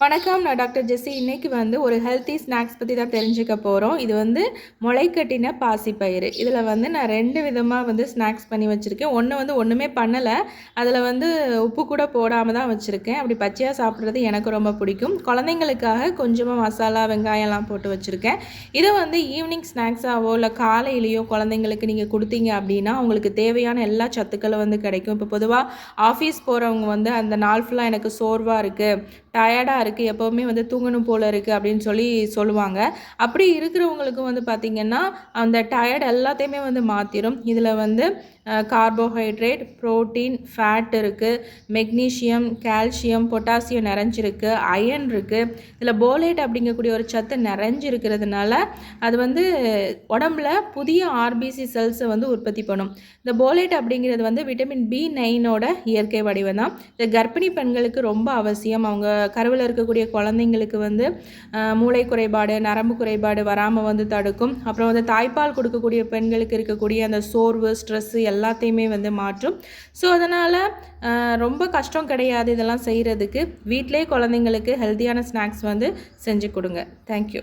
வணக்கம் நான் டாக்டர் ஜெஸ்ஸி. இன்னைக்கு வந்து ஒரு ஹெல்த்தி ஸ்நாக்ஸ் பற்றி தான் தெரிஞ்சுக்க போகிறோம் இது வந்து முளைக்கட்டின பாசிப்பயிறு. இதில் வந்து நான் ரெண்டு விதமாக வந்து ஸ்நாக்ஸ் பண்ணி வச்சுருக்கேன். ஒன்று வந்து ஒன்றுமே பண்ணலை. அதில் வந்து உப்பு கூட போடாமல் தான் வச்சுருக்கேன். அப்படி பச்சையாக சாப்பிட்றது எனக்கு ரொம்ப பிடிக்கும். குழந்தைங்களுக்காக கொஞ்சமாக மசாலா வெங்காயம்லாம் போட்டு வச்சுருக்கேன். இதை வந்து ஈவினிங் ஸ்நாக்ஸாவோ இல்லை காலையிலையோ குழந்தைங்களுக்கு நீங்கள் கொடுத்தீங்க அப்படின்னா அவங்களுக்கு தேவையான எல்லா சத்துக்களும் வந்து கிடைக்கும். இப்போ பொதுவாக ஆஃபீஸ் போகிறவங்க வந்து அந்த நாள் ஃபுல்லாக எனக்கு சோர்வாக இருக்குது டயர்டாக இருக்குது எப்போவுமே வந்து தூங்கணும் போல் இருக்குது அப்படின்னு சொல்லி சொல்லுவாங்க. அப்படி இருக்கிறவங்களுக்கு வந்து பார்த்திங்கன்னா அந்த டயர்ட் எல்லாத்தையுமே வந்து மாற்றிடும் இதில் வந்து கார்போஹைட்ரேட் ப்ரோட்டீன் ஃபேட் இருக்குது மெக்னீஷியம் கால்சியம் பொட்டாசியம் நிறைஞ்சிருக்கு அயன் இருக்குது இதில் போலேட் அப்படிங்கக்கூடிய ஒரு சத்து நிறைஞ்சிருக்கிறதுனால அது வந்து உடம்புல புதிய ஆர்பிசி செல்ஸை வந்து உற்பத்தி பண்ணும். இந்த போலேட் அப்படிங்கிறது வந்து விட்டமின் பி நைனோட இயற்கை வடிவம் தான். இந்த கர்ப்பிணி பெண்களுக்கு ரொம்ப அவசியம். அவங்க கருவில் இருக்கக்கூடிய குழந்தைங்களுக்கு வந்து மூளை குறைபாடு நரம்பு குறைபாடு வராமல் வந்து தடுக்கும். அப்புறம் வந்து தாய்ப்பால் கொடுக்கக்கூடிய பெண்களுக்கு இருக்கக்கூடிய அந்த சோர்வு ஸ்ட்ரெஸ்ஸு எல்லாத்தையுமே வந்து மாற்றும். ஸோ அதனால் ரொம்ப கஷ்டம் கிடையாது இதெல்லாம் செய்கிறதுக்கு வீட்டிலே குழந்தைங்களுக்கு ஹெல்த்தியான ஸ்நாக்ஸ் வந்து செஞ்சு கொடுங்க. தேங்க்யூ